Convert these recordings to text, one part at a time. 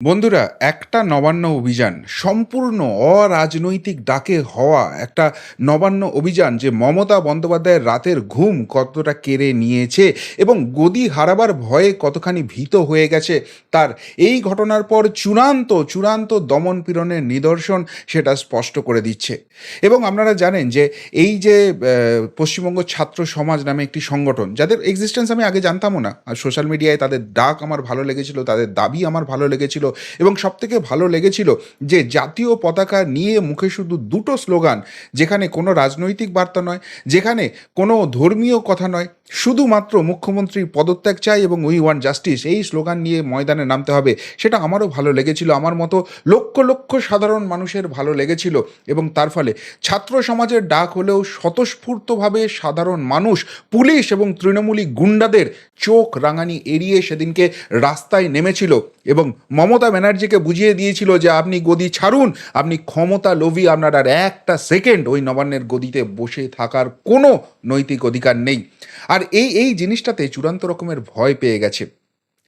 বন্ধুরা, একটা নবান্ন অভিযান সম্পূর্ণ অরাজনৈতিক ডাকে হওয়া একটা নবান্ন অভিযান যে মমতা বন্দ্যোপাধ্যায়ের রাতের ঘুম কতটা কেড়ে নিয়েছে এবং গদি হারাবার ভয়ে কতখানি ভীত হয়ে গেছে তার এই ঘটনার পর চূড়ান্ত চূড়ান্ত দমন পীড়নের নিদর্শন সেটা স্পষ্ট করে দিচ্ছে। এবং আপনারা জানেন যে এই যে পশ্চিমবঙ্গ ছাত্র সমাজ নামে একটি সংগঠন, যাদের এক্সিস্টেন্স আমি আগে জানতামও না। আর সোশ্যাল মিডিয়ায় তাদের ডাক আমার ভালো লেগেছিল, তাদের দাবি আমার ভালো লেগেছিল এবং সবথেকে ভালো লেগেছিল যে জাতীয় পতাকা নিয়ে মুখে শুধু দুটো স্লোগান, যেখানে কোনো রাজনৈতিক বার্তা নয়, যেখানে কোনো ধর্মীয় কথা নয় শুধুমাত্র মুখ্যমন্ত্রীর পদত্যাগ চাই এবং উই ওয়ান জাস্টিস, এই স্লোগান নিয়ে ময়দানে নামতে হবে, সেটা আমারও ভালো লেগেছিল। আমার মতো লক্ষ লক্ষ সাধারণ মানুষের ভালো লেগেছিল এবং তার ফলে ছাত্র সমাজের ডাক হলেও স্বতঃস্ফূর্তভাবে সাধারণ মানুষ, পুলিশ এবং তৃণমূলী গুন্ডাদের চোখ রাঙানি এড়িয়ে সেদিনকে রাস্তায় নেমেছিল এবং মমতা ব্যানার্জিকে বুঝিয়ে দিয়েছিল যে আপনি গদি ছাড়ুন, আপনি ক্ষমতা লোভী, আপনার আর একটা সেকেন্ড ওই নবান্নের গদিতে বসে থাকার কোনো নৈতিক অধিকার নেই। আর এই এই জিনিসটাতে চূড়ান্ত রকমের ভয় পেয়ে গেছে।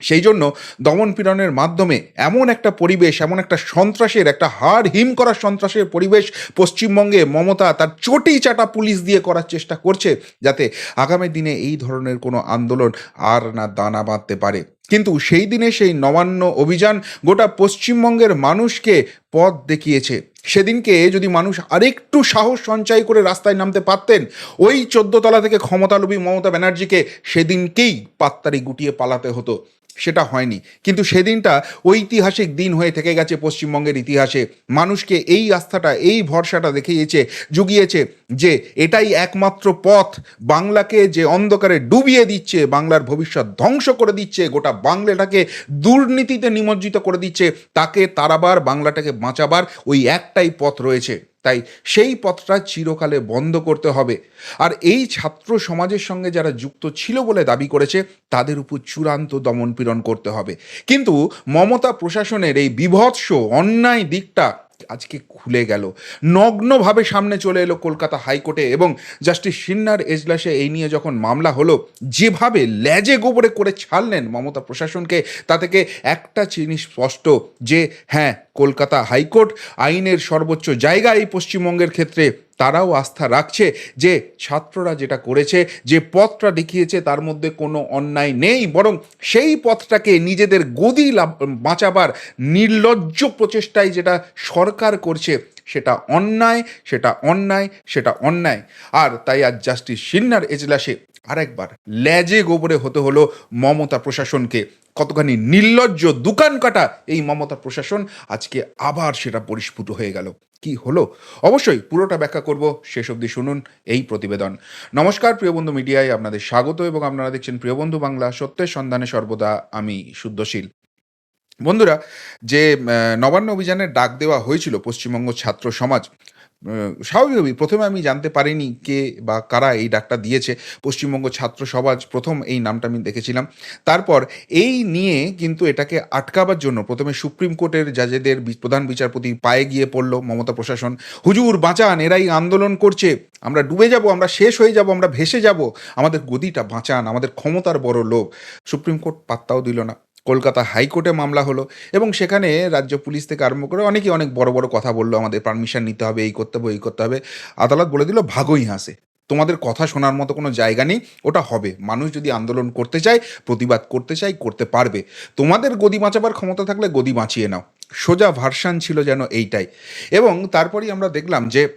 সেই জন্য দমন পীড়নের মাধ্যমে এমন একটা পরিবেশ, এমন একটা সন্ত্রাসের, একটা হাড় হিম করার সন্ত্রাসের পরিবেশ পশ্চিমবঙ্গে মমতা তার চটি চাটা পুলিশ দিয়ে করার চেষ্টা করছে, যাতে আগামী দিনে এই ধরনের কোনো আন্দোলন আর না দানা বাঁধতে পারে। কিন্তু সেই দিনে সেই নবান্ন অভিযান গোটা পশ্চিমবঙ্গের মানুষকে পথ দেখিয়েছে। সেদিনকে যদি মানুষ আরেকটু সাহস সঞ্চয় করে রাস্তায় নামতে পারতেন, ওই চোদ্দতলা থেকে ক্ষমতালোভী মমতা ব্যানার্জিকে সেদিনকেই পাত্তারি গুটিয়ে পালাতে হতো। সেটা হয়নি। কিন্তু সেদিনটা ঐতিহাসিক দিন হয়ে থেকে গেছে পশ্চিমবঙ্গের ইতিহাসে। মানুষকে এই আস্থাটা, এই ভরসাটা দেখিয়েছে, জুগিয়েছে যে এটাই একমাত্র পথ। বাংলাকে যে অন্ধকারে ডুবিয়ে দিচ্ছে, বাংলার ভবিষ্যৎ ধ্বংস করে দিচ্ছে, গোটা বাংলাটাকে দুর্নীতিতে নিমজ্জিত করে দিচ্ছে, তাকে তারাবার বাংলাটাকে বাঁচাবার ওই একটাই পথ রয়েছে। তাই সেই পথটা চিরকালে বন্ধ করতে হবে। আর এই ছাত্র সমাজের সঙ্গে যারা যুক্ত ছিল বলে দাবি করেছে, তাদের উপর চূড়ান্ত দমনপীড়ন করতে হবে। কিন্তু মমতা প্রশাসনের এই বিভৎস অন্যায় দিকটা আজকে খুলে গেল। নগ্নভাবে সামনে চলে এলো কলকাতা হাইকোর্টে এবং জাস্টিস সিন্নার এজলাসে এই নিয়ে যখন মামলা হলো, যেভাবে ল্যাজে গোবরে করে ছাড়লেন মমতা প্রশাসনকে, তা থেকে একটা জিনিস স্পষ্ট যে হ্যাঁ কলকাতা হাইকোর্ট আইনের সর্বোচ্চ জায়গা এই পশ্চিমবঙ্গের ক্ষেত্রে তারাও আস্থা রাখছে যে ছাত্ররা যেটা করেছে, যে পথটা দেখিয়েছে তার মধ্যে কোনো অন্যায় নেই। বরং সেই পথটাকে নিজেদের গদি বাঁচাবার নির্লজ্জ প্রচেষ্টায় যেটা সরকার করছে, সেটা অন্যায় সেটা অন্যায় সেটা অন্যায়। আর তাই আজ জাস্টিস সিন্নার এজলাসে আরেকবার ল্যাজে গোবরে হতে হলো মমতা প্রশাসনকে। কতখানি নির্লজ্জ দোকান কাটা এই মমতা প্রশাসন, আজকে আবার সেটা পরিস্ফুট হয়ে গেল। কি হলো? অবশ্যই পুরোটা ব্যাখ্যা করব, শেষ অবধি শুনুন এই প্রতিবেদন। নমস্কার প্রিয়বন্ধু মিডিয়ায়, আপনাদের স্বাগত এবং আপনারা দেখছেন প্রিয়বন্ধু বাংলা, সত্যের সন্ধানে সর্বদা আমি শুদ্ধশীল বন্ধুরা, যে নবান্ন অভিযানের ডাক দেওয়া হয়েছিল পশ্চিমবঙ্গ ছাত্র সমাজ স্বাভাবিকভাবেই। প্রথমে আমি জানতে পারিনি কে বা কারা এই ডাকটা দিয়েছে। পশ্চিমবঙ্গ ছাত্র সমাজ প্রথম এই নামটা আমি দেখেছিলাম। তারপর এই নিয়ে কিন্তু এটাকে আটকাবার জন্য প্রথমে সুপ্রিম কোর্টের জাজেদের প্রধান বিচারপতি পায়ে গিয়ে পড়ল মমতা প্রশাসন। হুজুর, বাঁচান, এরাই আন্দোলন করছে। আমরা ডুবে যাব, আমরা শেষ হয়ে যাব, আমরা ভেসে যাব। আমাদের গদিটা বাঁচান, আমাদের ক্ষমতার বড় লোভ সুপ্রিম কোর্ট পাত্তাও দিল না। কলকাতা হাইকোর্টে মামলা হলো এবং সেখানে রাজ্য পুলিশ থেকে আরম্ভ করে অনেকেই অনেক বড় বড় কথা বলল, আমাদের পারমিশন নিতে হবে, এই করতে হবে এই করতে হবে। আদালত বলে দিল, ভাগই হাসে। তোমাদের কথা শোনার মতো কোনো জায়গা নেই, ওটা হবে। মানুষ যদি আন্দোলন করতে চায়, প্রতিবাদ করতে চায়, করতে পারবে। তোমাদের গদি বাঁচাবার ক্ষমতা থাকলে গদি বাঁচিয়ে নাও। সোজা ভার্সান ছিল যেন এইটাই। এবং তারপরেই আমরা দেখলাম যে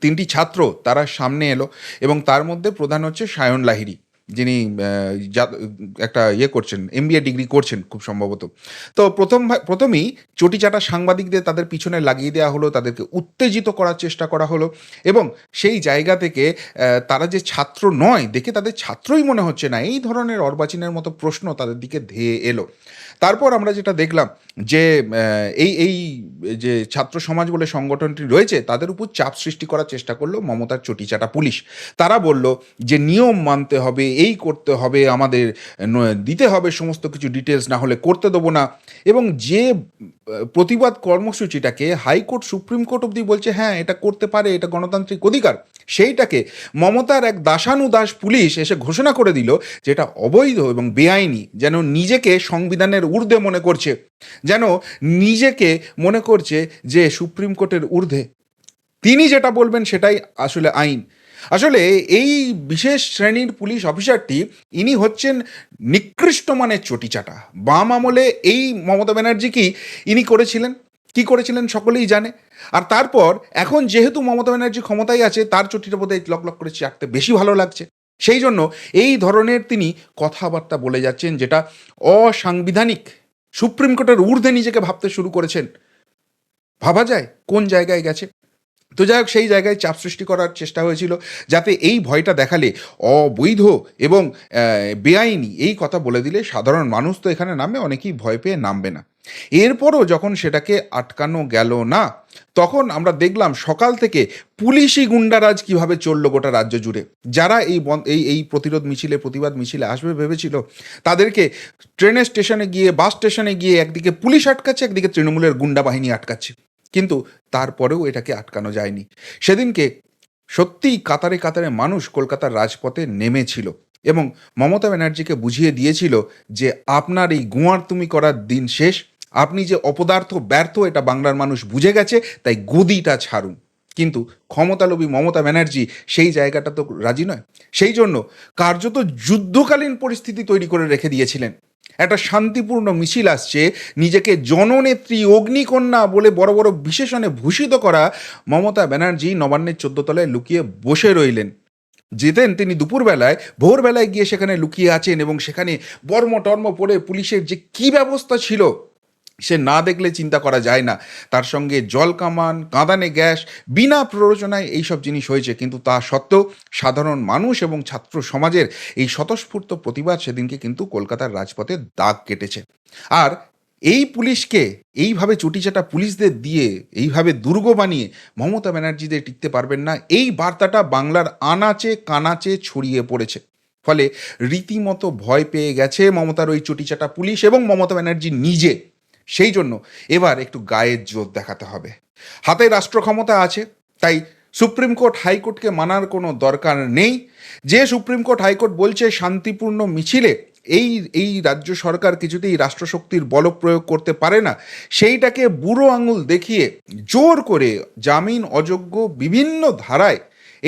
তিনটি ছাত্র তারা সামনে এলো এবং তার মধ্যে প্রধান হচ্ছে সায়ন লাহিড়ী। যিনি একটা ইয়ে করছেন এমবিএ ডিগ্রি করছেন খুব সম্ভবত। তো প্রথম প্রথমেই চটিচাটা সাংবাদিকদের তাদের পিছনে লাগিয়ে দেওয়া হলো, তাদেরকে উত্তেজিত করার চেষ্টা করা হলো এবং সেই জায়গা থেকে তারা যে ছাত্র নয়, দেখে তাদের ছাত্রই মনে হচ্ছে না। এই ধরনের অর্বাচীনের মতো প্রশ্ন তাদের দিকে ধেয়ে এলো। তারপর আমরা যেটা দেখলাম যে এই এই যে ছাত্র সমাজ বলে সংগঠনটি রয়েছে, তাদের উপর চাপ সৃষ্টি করার চেষ্টা করল মমতার চটিচাটা পুলিশ। তারা বলল যে, নিয়ম মানতে হবে এই করতে হবে, আমাদের দিতে হবে সমস্ত কিছু ডিটেলস না হলে করতে দেবো না। এবং যে প্রতিবাদ কর্মসূচিটাকে হাইকোর্ট, সুপ্রিম কোর্ট অবধি বলছে হ্যাঁ এটা করতে পারে, এটা গণতান্ত্রিক অধিকার। সেইটাকে মমতার এক দাসানুদাস পুলিশ এসে ঘোষণা করে দিল যেটা অবৈধ এবং বেআইনি, যেন নিজেকে সংবিধানের ঊর্ধ্বে মনে করছে। যেন নিজেকে মনে করছে যে সুপ্রিম কোর্টের ঊর্ধ্বে। তিনি যেটা বলবেন সেটাই আসলে আইন। আসলে এই বিশেষ শ্রেণির পুলিশ অফিসারটি ইনি হচ্ছেন নিকৃষ্ট মানের চটিচাটা। বাম আমলে এই মমতা ব্যানার্জি কি ইনি করেছিলেন? কি করেছিলেন সকলেই জানে। আর তারপর এখন যেহেতু মমতা ব্যানার্জি ক্ষমতায় আছে, তার চটিটা বোধহয় লক লক করে চাটতে বেশি ভালো লাগছে। সেই জন্য এই ধরনের তিনি কথাবার্তা বলে যাচ্ছেন, যেটা অসাংবিধানিক। সুপ্রিম কোর্টের ঊর্ধ্বে নিজেকে ভাবতে শুরু করেছেন। ভাবা যায় কোন জায়গায় গেছে। তো যাই হোক, সেই জায়গায় চাপ সৃষ্টি করার চেষ্টা হয়েছিল, যাতে এই ভয়টা দেখালে অবৈধ এবং বেআইনি এই কথা বলে দিলে সাধারণ মানুষ তো এখানে নামে, অনেকেই ভয় পেয়ে নামবে না। এরপরও যখন সেটাকে আটকানো গেল না, তখন আমরা দেখলাম সকাল থেকে পুলিশি গুন্ডারাজ কীভাবে চলল গোটা রাজ্য জুড়ে। যারা এই এই এই প্রতিরোধ মিছিলে, প্রতিবাদ মিছিলে আসবে ভেবেছিল, তাদেরকে ট্রেনের স্টেশনে গিয়ে, বাস স্টেশনে গিয়ে একদিকে পুলিশ আটকাচ্ছে, একদিকে তৃণমূলের গুন্ডা বাহিনী আটকাচ্ছে। কিন্তু তারপরেও এটাকে আটকানো যায়নি। সেদিনকে সত্যিই কাতারে কাতারে মানুষ কলকাতার রাজপথে নেমেছিল এবং মমতা ব্যানার্জিকে বুঝিয়ে দিয়েছিল যে আপনার এই গুয়ার তুমি করার দিন শেষ, আপনি যে অপদার্থ, ব্যর্থ, এটা বাংলার মানুষ বুঝে গেছে, তাই গদিটা ছাড়ুন। কিন্তু ক্ষমতালোভী মমতা ব্যানার্জি সেই জায়গাটা তো রাজি নয়। সেই জন্য কার্যত যুদ্ধকালীন পরিস্থিতি তৈরি করে রেখে দিয়েছিলেন। একটা শান্তিপূর্ণ মিছিল আসছে, নিজেকে জননেত্রী অগ্নিকন্যা বলে বড় বড় বিশেষণে ভূষিত করা মমতা ব্যানার্জি নবান্নের চোদ্দ তলায় লুকিয়ে বসে রইলেন। যেতেন তিনি দুপুরবেলায়, ভোরবেলায় গিয়ে সেখানে লুকিয়ে আছেন এবং সেখানে বর্ম টর্ম পরে পুলিশের যে কি ব্যবস্থা ছিল সে না দেখলে চিন্তা করা যায় না। তার সঙ্গে জল কামান, কাঁদানে গ্যাস, বিনা প্ররোচনায় এইসব জিনিস হয়েছে। কিন্তু তা সত্ত্বেও সাধারণ মানুষ এবং ছাত্র সমাজের এই স্বতঃস্ফূর্ত প্রতিবাদ সেদিনকে কিন্তু কলকাতার রাজপথে দাগ কেটেছে। আর এই পুলিশকে এইভাবে চটিচাটা পুলিশদের দিয়ে, এইভাবে দুর্গ বানিয়ে মমতা ব্যানার্জিদের টিকতে পারবেন না, এই বার্তাটা বাংলার আনাচে কানাচে ছড়িয়ে পড়েছে। ফলে রীতিমতো ভয় পেয়ে গেছে মমতার ওই চটিচাটা পুলিশ এবং মমতা ব্যানার্জি নিজে। সেই জন্য এবার একটু গায়ের জোর দেখাতে হবে। হাতে রাষ্ট্র ক্ষমতা আছে, তাই সুপ্রিম কোর্ট হাইকোর্টকে মানার কোনো দরকার নেই। যে সুপ্রিম কোর্ট হাইকোর্ট বলছে শান্তিপূর্ণ মিছিলে, এই এই রাজ্য সরকার কিছুতেই রাষ্ট্রশক্তির বল প্রয়োগ করতে পারে না। সেইটাকে বুড়ো আঙুল দেখিয়ে জোর করে জামিন অযোগ্য বিভিন্ন ধারায়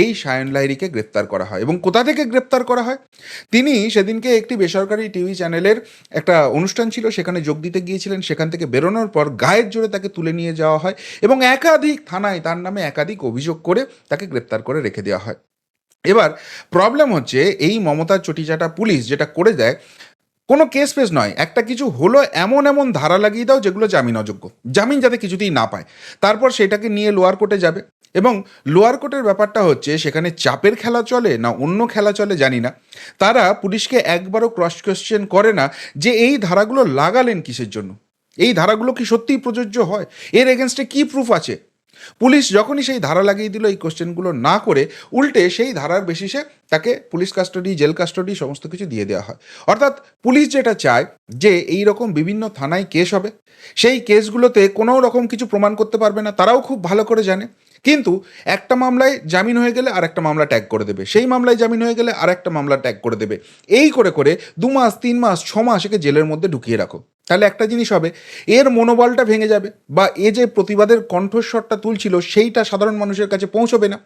এই সায়ন লাহিড়িকে গ্রেপ্তার করা হয় এবং কোথা থেকে গ্রেপ্তার করা হয়? তিনি সেদিনকে একটি বেসরকারি টিভি চ্যানেলের একটা অনুষ্ঠান ছিল, সেখানে যোগ দিতে গিয়েছিলেন। সেখান থেকে বেরোনোর পর গায়ের জোরে তাকে তুলে নিয়ে যাওয়া হয় এবং একাধিক থানায় তার নামে একাধিক অভিযোগ করে তাকে গ্রেপ্তার করে রেখে দেওয়া হয়। এবার প্রবলেম হচ্ছে এই মমতার চটিচাটা পুলিশ যেটা করে দেয় কোনো কেস ফেস নয়। একটা কিছু হলো এমন এমন ধারা লাগিয়ে দাও যেগুলো জামিন অযোগ্য। জামিন যাতে কিছুতেই না পায়। তারপর সেটাকে নিয়ে লোয়ার কোর্টে যাবে। এবং লোয়ার কোর্টের ব্যাপারটা হচ্ছে সেখানে চাপের খেলা চলে না অন্য খেলা চলে জানি না। তারা পুলিশকে একবারও ক্রস কোয়েশ্চেন করে না যে এই ধারাগুলো লাগালেন কিসের জন্য? এই ধারাগুলো কি সত্যিই প্রযোজ্য হয়? এর এগেনস্টে কি প্রুফ আছে? পুলিশ যখনই সেই ধারা লাগিয়ে দিল এই কোশ্চেনগুলো না করে, উল্টে সেই ধারার বেসিসে তাকে পুলিশ কাস্টডি, জেল কাস্টাডি সমস্ত কিছু দিয়ে দেওয়া হয়। অর্থাৎ পুলিশ যেটা চায় যে এই রকম বিভিন্ন থানায় কেস হবে, সেই কেসগুলোতে কোনো রকম কিছু প্রমাণ করতে পারবে না, তারাও খুব ভালো করে জানে। কিন্তু একটা মামলায় জামিন হয়ে গেলে আর একটা মামলা ট্যাগ করে দেবে। সেই মামলায় জামিন হয়ে গেলে আর একটা মামলা ট্যাগ করে দেবে। এই করে করে দু মাস, তিন মাস, ছ মাস একে জেলের মধ্যে ঢুকিয়ে রাখো। তাহলে একটা জিনিস হবে, এর মনোবলটা ভেঙে যাবে বা এ যে প্রতিবাদের কণ্ঠস্বরটা তুলছিল, সেইটা সাধারণ মানুষের কাছে পৌঁছবে না।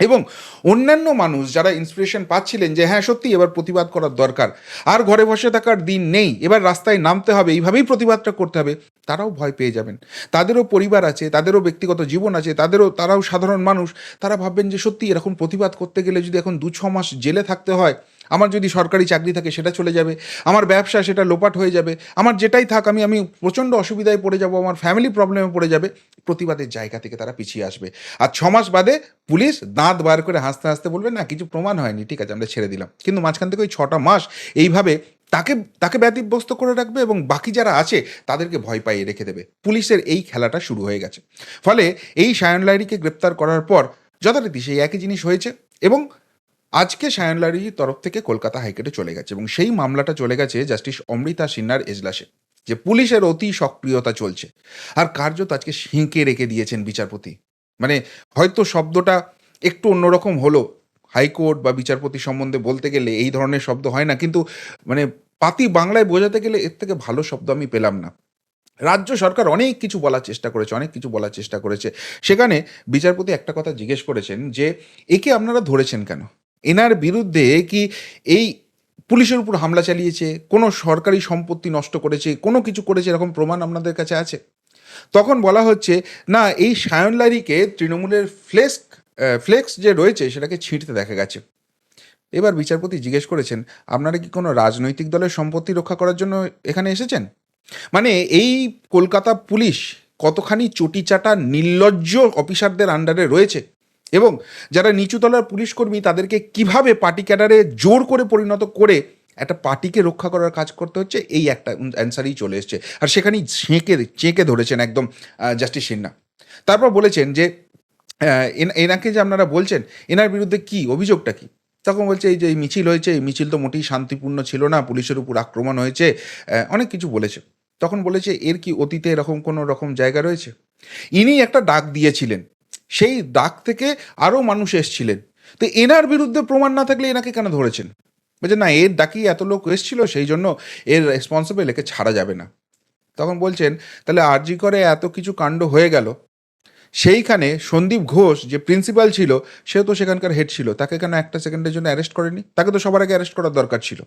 এবং অন্যান্য মানুষ যারা ইন্সপিরেশন পাচ্ছিলেন যে হ্যাঁ সত্যি এবার প্রতিবাদ করার দরকার, আর ঘরে বসে থাকার দিন নেই, এবার রাস্তায় নামতে হবে, এইভাবেই প্রতিবাদটা করতে হবে, তারাও ভয় পেয়ে যাবেন। তাদেরও পরিবার আছে, তাদেরও ব্যক্তিগত জীবন আছে, তাদেরও, তারাও সাধারণ মানুষ, তারা ভাববেন যে সত্যি এরকম প্রতিবাদ করতে গেলে যদি এখন দু ছ মাস জেলে থাকতে হয় আমার যদি সরকারি চাকরি থাকে সেটা চলে যাবে, আমার ব্যবসা সেটা লোপাট হয়ে যাবে, আমার যেটাই থাক আমি আমি প্রচণ্ড অসুবিধায় পড়ে যাব, আমার ফ্যামিলি প্রবলেমে পড়ে যাবে, প্রতিবাদের জায়গা থেকে তারা পিছিয়ে আসবে। আর ছ মাস বাদে পুলিশ দাঁত বার করে হাসতে হাসতে বলবে, না, কিছু প্রমাণ হয়নি, ঠিক আছে, আমরা ছেড়ে দিলাম। কিন্তু মাঝখান থেকে ওই ছটা মাস এইভাবে তাকে তাকে ব্যতিব্যস্ত করে রাখবে এবং বাকি যারা আছে তাদেরকে ভয় পাইয়ে রেখে দেবে। পুলিশের এই খেলাটা শুরু হয়ে গেছে। ফলে এই সায়ন লাইরিকে গ্রেপ্তার করার পর যথারীতি সেই একই জিনিস হয়েছে এবং আজকে সায়নলারির তরফ থেকে কলকাতা হাইকোর্টে চলে গেছে এবং সেই মামলাটা চলে গেছে জাস্টিস অমৃতা সিনহার এজলাসে, যে পুলিশের অতি সক্রিয়তা চলছে। আর কার্যত আজকে সিঁকে রেখে দিয়েছেন বিচারপতি। মানে হয়তো শব্দটা একটু অন্যরকম হলো, হাইকোর্ট বা বিচারপতি সম্বন্ধে বলতে গেলে এই ধরনের শব্দ হয় না, কিন্তু মানে পাতি বাংলায় বোঝাতে গেলে এর থেকে ভালো শব্দ আমি পেলাম না। রাজ্য সরকার অনেক কিছু বলার চেষ্টা করেছে, অনেক কিছু বলার চেষ্টা করেছে। সেখানে বিচারপতি একটা কথা জিজ্ঞেস করেছেন যে, একে আপনারা ধরেছেন কেন? এনার বিরুদ্ধে কি এই পুলিশের উপর হামলা চালিয়েছে, কোনো সরকারি সম্পত্তি নষ্ট করেছে, কোনো কিছু করেছে এরকম প্রমাণ আপনাদের কাছে আছে? তখন বলা হচ্ছে, না, এই সায়নলারিকে তৃণমূলের ফ্লেক্স ফ্লেক্স যে রয়েছে সেটাকে ছিঁড়তে দেখা গেছে। এবার বিচারপতি জিজ্ঞেস করেছেন, আপনারা কি কোনো রাজনৈতিক দলের সম্পত্তি রক্ষা করার জন্য এখানে এসেছেন? মানে এই কলকাতা পুলিশ কতখানি চটিচাটা নির্লজ্জ অফিসারদের আন্ডারে রয়েছে? এবং যারা নিচুতলার পুলিশ কর্মী, তাদেরকে কীভাবে পার্টি ক্যাডারে জোর করে পরিণত করে একটা পার্টিকে রক্ষা করার কাজ করতে হচ্ছে, এই একটা অ্যান্সারই চলে এসছে। আর সেখানেই ঝেঁকে চেঁকে ধরেছেন একদম জাস্টিস সিনহা। তারপর বলেছেন যে এন- এনাকে যে আপনারা বলছেন, এনার বিরুদ্ধে কি, অভিযোগটা কি? তখন বলছে, এই যে, এই মিছিল হয়েছে, এই মিছিল তো মোটেই শান্তিপূর্ণ ছিল না, পুলিশের উপর আক্রমণ হয়েছে। অনেক কিছু বলেছে। তখন বলেছে, এর কি অতীতে এরকম কোনো রকম জায়গা রয়েছে? ইনি একটা ডাক দিয়েছিলেন। সেই ডাক থেকে আরও মানুষ এসছিলেন। তো এনার বিরুদ্ধে প্রমাণ না থাকলে এনাকে কেন ধরেছেন? বলছে, না, এর ডাকেই এত লোক এসছিল, সেই জন্য এর রেসপন্সিবল একে ছাড়া যাবে না। তখন বলছেন, তাহলে আরজি করে এত কিছু কাণ্ড হয়ে গেল। সেইখানে সন্দীপ ঘোষ যে প্রিন্সিপাল ছিল সে তো সেখানকার হেড ছিল। তাকে কেন একটা সেকেন্ডের জন্য অ্যারেস্ট করেনি? তাকে তো সবার আগে অ্যারেস্ট করার দরকার ছিল।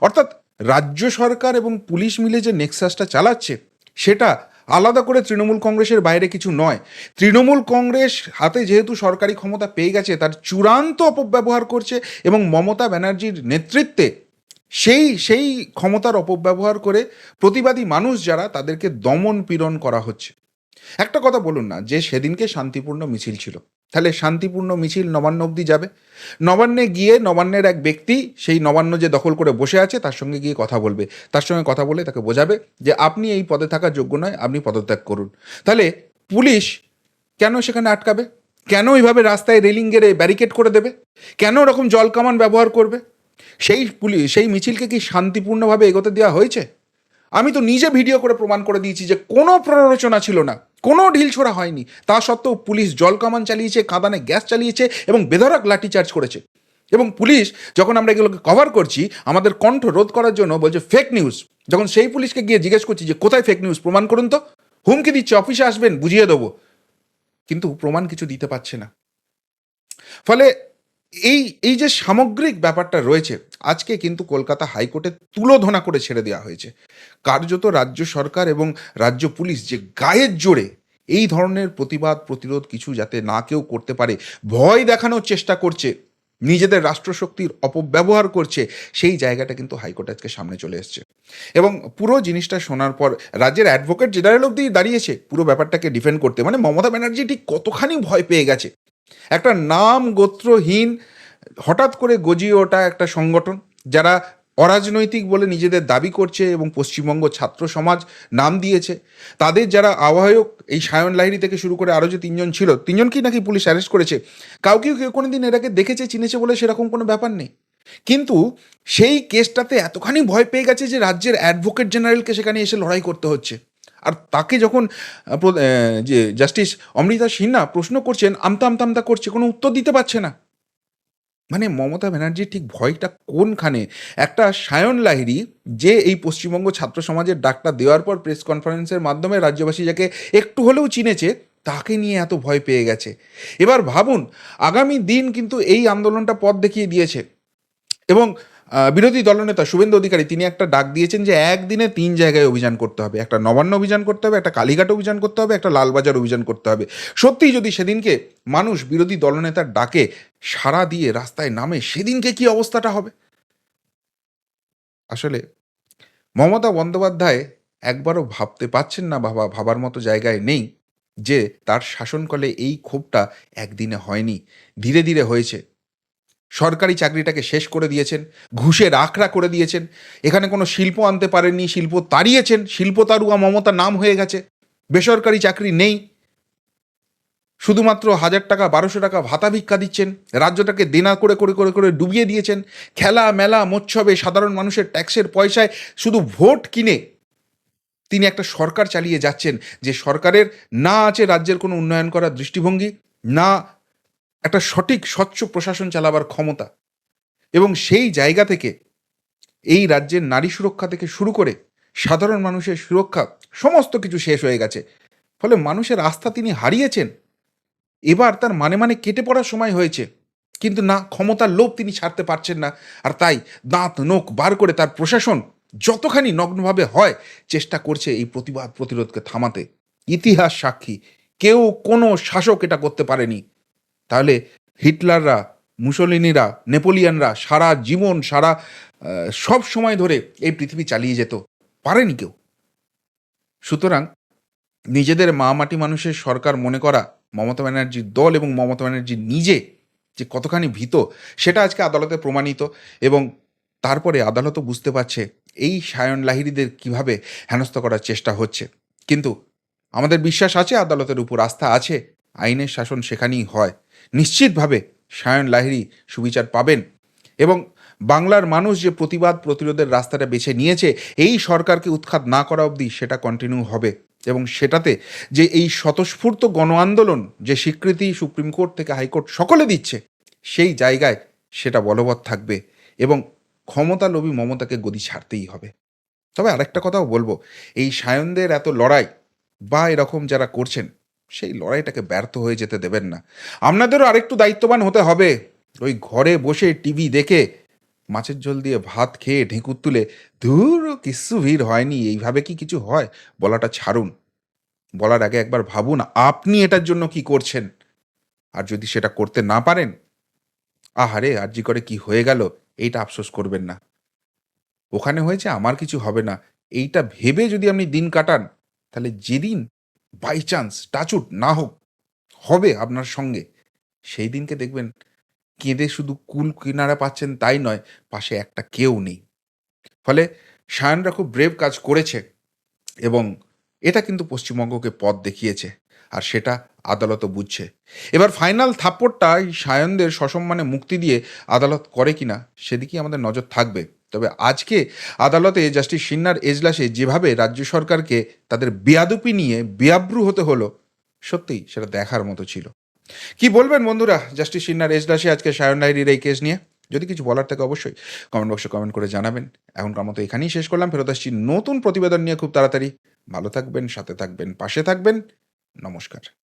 অর্থাৎ রাজ্য সরকার এবং পুলিশ মিলে যে নেক্সাসটা চালাচ্ছে, সেটা আলাদা করে তৃণমূল কংগ্রেসের বাইরে কিছু নয়। তৃণমূল কংগ্রেস হাতে যেহেতু সরকারি ক্ষমতা পেয়ে গেছে, তার চূড়ান্ত অপব্যবহার করছে এবং মমতা ব্যানার্জির নেতৃত্বে সেই সেই ক্ষমতার অপব্যবহার করে প্রতিবাদী মানুষ যারা, তাদেরকে দমন পীড়ন করা হচ্ছে। একটা কথা বলুন না, যে সেদিনকে শান্তিপূর্ণ মিছিল ছিল। তাহলে শান্তিপূর্ণ মিছিল নবান্ন অবধি যাবে। নবান্নে গিয়ে নবান্নের এক ব্যক্তি সেই নবান্ন যে দখল করে বসে আছে, তার সঙ্গে গিয়ে কথা বলবে। তার সঙ্গে কথা বলে তাকে বোঝাবে যে আপনি এই পদে থাকার যোগ্য নয়, আপনি পদত্যাগ করুন। তাহলে পুলিশ কেন সেখানে আটকাবে? কেন এইভাবে রাস্তায় রেলিং গেড়ে ব্যারিকেড করে দেবে? কেন ওরকম জল কামান ব্যবহার করবে? সেই পুলিশ সেই মিছিলকে কি শান্তিপূর্ণভাবে এগোতে দেওয়া হয়েছে? আমি তো নিজে ভিডিও করে প্রমাণ করে দিয়েছি যে কোনো প্ররোচনা ছিল না। কোনো ঢিল ছোড়া হয়নি। তা সত্ত্বেও পুলিশ জল কামান চালিয়েছে কাঁদানে গ্যাস চালিয়েছে এবং বেধরক লাঠিচার্জ করেছে। এবং পুলিশ, যখন আমরা এগুলোকে কভার করছি, আমাদের কণ্ঠ রোধ করার জন্য বলছে ফেক নিউজ যখন সেই পুলিশকে গিয়ে জিজ্ঞেস করছি যে, কোথায় ফেক নিউজ প্রমাণ করুন তো। হুমকি দিচ্ছে, অফিসে আসবেন, বুঝিয়ে দেবো। কিন্তু প্রমাণ কিছু দিতে পারছে না। ফলে এই এই যে সামগ্রিক ব্যাপারটা রয়েছে, আজকে কিন্তু কলকাতা হাইকোর্টে তুলোধনা করে ছেড়ে দেওয়া হয়েছে। কার্যত রাজ্য সরকার এবং রাজ্য পুলিশ যে গায়ের জোরে এই ধরনের প্রতিবাদ, প্রতিরোধ কিছু যাতে না কেউ করতে পারে, ভয় দেখানোর চেষ্টা করছে, নিজেদের রাষ্ট্রশক্তির অপব্যবহার করছে, সেই জায়গাটা কিন্তু হাইকোর্ট আজকে সামনে চলে এসছে। এবং পুরো জিনিসটা শোনার পর রাজ্যের অ্যাডভোকেট জেনারেল অব্দি দাঁড়িয়েছে, পুরো ব্যাপারটাকে ডিফেন্ড করতে। মানে মমতা ব্যানার্জি ঠিক কতখানি ভয় পেয়ে গেছে। একটা নাম গোত্রহীন হঠাৎ করে গজিয়ে ওঠা একটা সংগঠন, যারা অরাজনৈতিক বলে নিজেদের দাবি করছে এবং পশ্চিমবঙ্গ ছাত্র সমাজ নাম দিয়েছে। তাদের যারা আহ্বায়ক এই সায়ন লাহিড়ি থেকে শুরু করে আরও যে তিনজন ছিল, তিনজনকেই নাকি পুলিশ অ্যারেস্ট করেছে। কাউকে কেউ কোনো দিন এটাকে দেখেছে, চিনেছে বলে সেরকম কোনো ব্যাপার নেই। কিন্তু সেই কেসটাতে এতখানি ভয় পেয়ে গেছে যে রাজ্যের অ্যাডভোকেট জেনারেলকে সেখানে এসে লড়াই করতে হচ্ছে। আর তাকে যখন যে জাস্টিস অমৃতা সিনহা প্রশ্ন করছেন, আমতা আমতা আমতা করছে, কোনো উত্তর দিতে পারছে না। মানে মমতা ব্যানার্জির ঠিক ভয়টা কোনখানে? একটা সায়ন লাহিরি যে এই পশ্চিমবঙ্গ ছাত্র সমাজের ডাকটা দেওয়ার পর প্রেস কনফারেন্সের মাধ্যমে রাজ্যবাসী যাকে একটু হলেও চিনেছে, তাকে নিয়ে এত ভয় পেয়ে গেছে। এবার ভাবুন, আগামী দিন কিন্তু এই আন্দোলনটা পথ দেখিয়ে দিয়েছে। এবং বিরোধী দলনেতা শুভেন্দু অধিকারী, তিনি একটা ডাক দিয়েছেন যে একদিনে তিন জায়গায় অভিযান করতে হবে। একটা নবান্ন অভিযান করতে হবে, একটা কালীঘাট অভিযান করতে হবে, একটা লালবাজার অভিযান করতে হবে। সত্যিই যদি সেদিনকে মানুষ বিরোধী দলনেতার ডাকে সাড়া দিয়ে রাস্তায় নামে, সেদিনকে কি অবস্থাটা হবে? আসলে মমতা বন্দ্যোপাধ্যায় একবারও ভাবতে পাচ্ছেন না বাবা ভাবার মতো জায়গায় নেই যে তার শাসনকালে এই ক্ষোভটা একদিনে হয়নি, ধীরে ধীরে হয়েছে। সরকারি চাকরিটাকে শেষ করে দিয়েছেন ঘুষের আখড়া করে দিয়েছেন। এখানে কোনো শিল্প আনতে পারেননি, শিল্প তাড়িয়েছেন, শিল্প তারুয়া মমতা নাম হয়ে গেছে। বেসরকারি চাকরি নেই। শুধুমাত্র হাজার টাকা, বারোশো টাকা ভাতা ভিক্ষা দিচ্ছেন, রাজ্যটাকে দেনা করে করে করে করে ডুবিয়ে দিয়েছেন। খেলা, মেলা, মোৎসবে সাধারণ মানুষের ট্যাক্সের পয়সায় শুধু ভোট কিনে তিনি একটা সরকার চালিয়ে যাচ্ছেন, যে সরকারের না আছে রাজ্যের কোনো উন্নয়ন করার দৃষ্টিভঙ্গি, না একটা সঠিক, স্বচ্ছ প্রশাসন চালাবার ক্ষমতা। এবং সেই জায়গা থেকে এই রাজ্যের নারী সুরক্ষা থেকে শুরু করে সাধারণ মানুষের সুরক্ষা সমস্ত কিছু শেষ হয়ে গেছে। ফলে মানুষের আস্থা তিনি হারিয়েছেন। এবার তার মানে মানে কেটে পড়ার সময় হয়েছে। কিন্তু না, ক্ষমতার লোভ তিনি ছাড়তে পারছেন না। আর তাই দাঁত নোক বার করে তার প্রশাসন যতখানি নগ্নভাবে হয় চেষ্টা করছে এই প্রতিবাদ প্রতিরোধকে থামাতে। ইতিহাস সাক্ষী। কেউ কোনো শাসক এটা করতে পারেনি। তাহলে হিটলাররা, মুসলিনিরা, নেপোলিয়ানরা সারা জীবন, সারা সব সময় ধরে এই পৃথিবী চালিয়ে যেত। পারেনি কেউ। সুতরাং নিজেদের মা মাটি মানুষের সরকার মনে করা, মমতা ব্যানার্জির দল এবং মমতা ব্যানার্জি নিজে যে কতখানি ভীত, সেটা আজকে আদালতে প্রমাণিত এবং তারপরে আদালতও বুঝতে পারছে এই সায়ন লাহিড়িদের কীভাবে হেনস্থ করার চেষ্টা হচ্ছে। কিন্তু আমাদের বিশ্বাস আছে আদালতের উপর, আস্থা আছে, আইনের শাসন সেখানেই হয়। নিশ্চিতভাবে সায়ন লাহিড়ি সুবিচার পাবেন এবং বাংলার মানুষ যে প্রতিবাদ প্রতিরোধের রাস্তাটা বেছে নিয়েছে, এই সরকারকে উৎখাত না করা অবধি সেটা কন্টিনিউ হবে এবং সেটাতে যে এই স্বতঃস্ফূর্ত গণ আন্দোলন যে স্বীকৃতি সুপ্রিম কোর্ট থেকে হাইকোর্ট সকলে দিচ্ছে, সেই জায়গায় সেটা বলবৎ থাকবে এবং ক্ষমতালোভী মমতাকে গদি ছাড়তেই হবে। তবে আরেকটা কথাও বলব, এই সায়নদের এত লড়াই বা এরকম যারা করছেন সেই লড়াইটাকে ব্যর্থ হয়ে যেতে দেবেন না। আপনাদেরও আরেকটু দায়িত্ববান হতে হবে। ওই ঘরে বসে টিভি দেখে, মাছের ঝোল দিয়ে ভাত খেয়ে ঢেঁকুর তুলে, ধুর কিচ্ছু ভিড় হয়নি, এইভাবে কি কিছু হয়? বলাটা ছাড়ুন। বলার আগে একবার ভাবুন, আপনি এটার জন্য কি করছেন? আর যদি সেটা করতে না পারেন, আহারে আরজি করে কি হয়ে গেল, এইটা আফসোস করবেন না। ওখানে হয়েছে, আমার কিছু হবে না। এইটা ভেবে যদি আপনি দিন কাটান, তাহলে যেদিন বাই চান্স টাচুট না হোক, হবে আপনার সঙ্গে। সেই দিনকে দেখবেন, কেঁদে শুধু কুল কিনারা পাচ্ছেন তাই নয়, পাশে একটা কেউ নেই। ফলে সায়নরা খুব ব্রেভ কাজ করেছে এবং এটা কিন্তু পশ্চিমবঙ্গকে পথ দেখিয়েছে আর সেটা আদালতও বুঝছে। এবার ফাইনাল থাপ্পড়টা এই সায়নদের সসম্মানে মুক্তি দিয়ে আদালত করে কিনা, সেদিকেই আমাদের নজর থাকবে। তবে আজকে আদালতে জাস্টিস সিন্নার এজলাসে যেভাবে রাজ্য সরকারকে তাদের বেয়াদুপি নিয়ে বেয়াব্রু হতে হলো, সত্যিই সেটা দেখার মতো ছিল। কি বলবেন বন্ধুরা জাস্টিস সিন্নার এজলাসে আজকে সায়ন ডায়েরির এই কেস নিয়ে? যদি কিছু বলার থাকে অবশ্যই কমেন্ট বক্সে কমেন্ট করে জানাবেন। এখনকার মতো এখানেই শেষ করলাম, ফেরত আসছি নতুন প্রতিবেদন নিয়ে খুব তাড়াতাড়ি। ভালো থাকবেন, সাথে থাকবেন, পাশে থাকবেন। নমস্কার।